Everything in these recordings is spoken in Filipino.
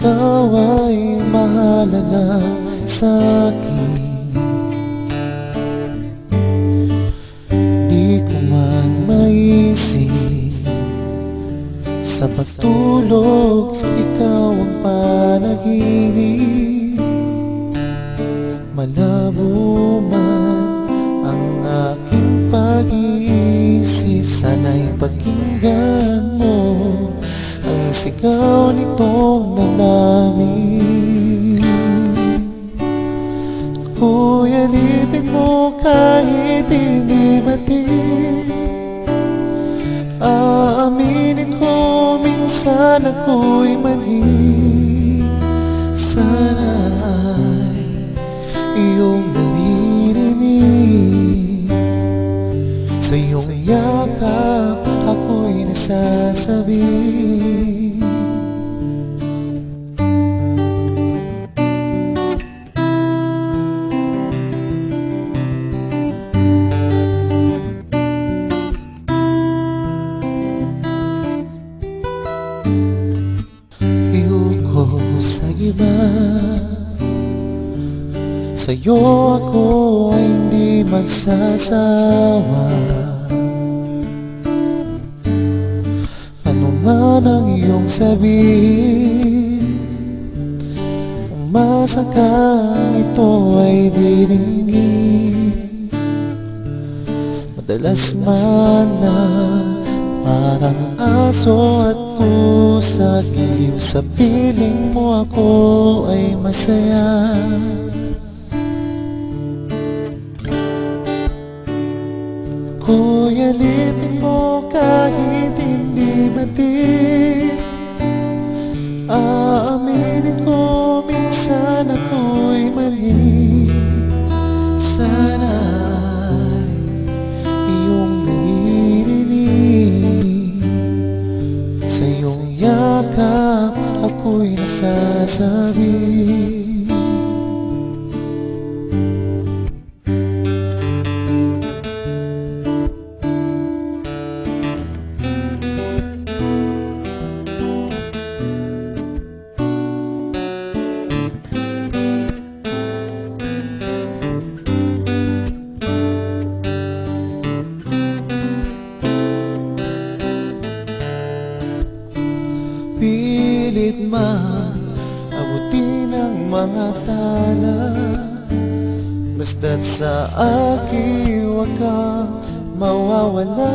ikaw ay mahalaga sa akin. Di ko man maisip Sa pagtulog, ikaw ang panaginip. Malabo man ang aking pag-iisip Sana'y pakinggan minsan ako'y mali. Sana'y iyong naririnig. Sa iyong yakap ako'y nasasabi Sa'yo ako ay hindi magsasawa. Ano man ang iyong sabihin Umasa ka ito ay diringgin Madalas man na parang aso at pusa Giliw sa piling mo ako ay masaya Ako'y alipin mo kahit hindi matik Aaminin ko minsan ako'y mali. Sana'y iyong naririnig. Sa iyong yakap ako'y nasasabi Pilit man abutin ang mga tala. Basta't sa akin huwag kang mawawala.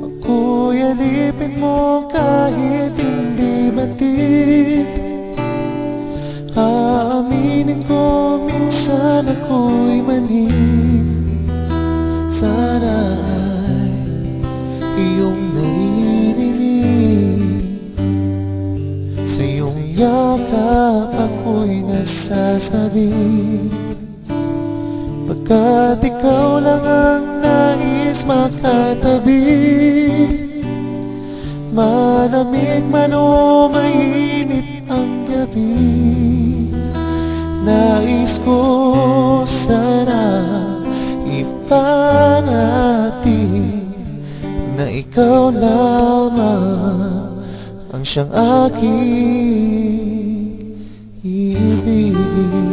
Ako'y alipin mo kahit nasasabi Pagkat ikaw lang ang nais makatabi Malamig man o mainit ang gabi Nais ko sana ipanati Na ikaw lamang ang siyang aking you.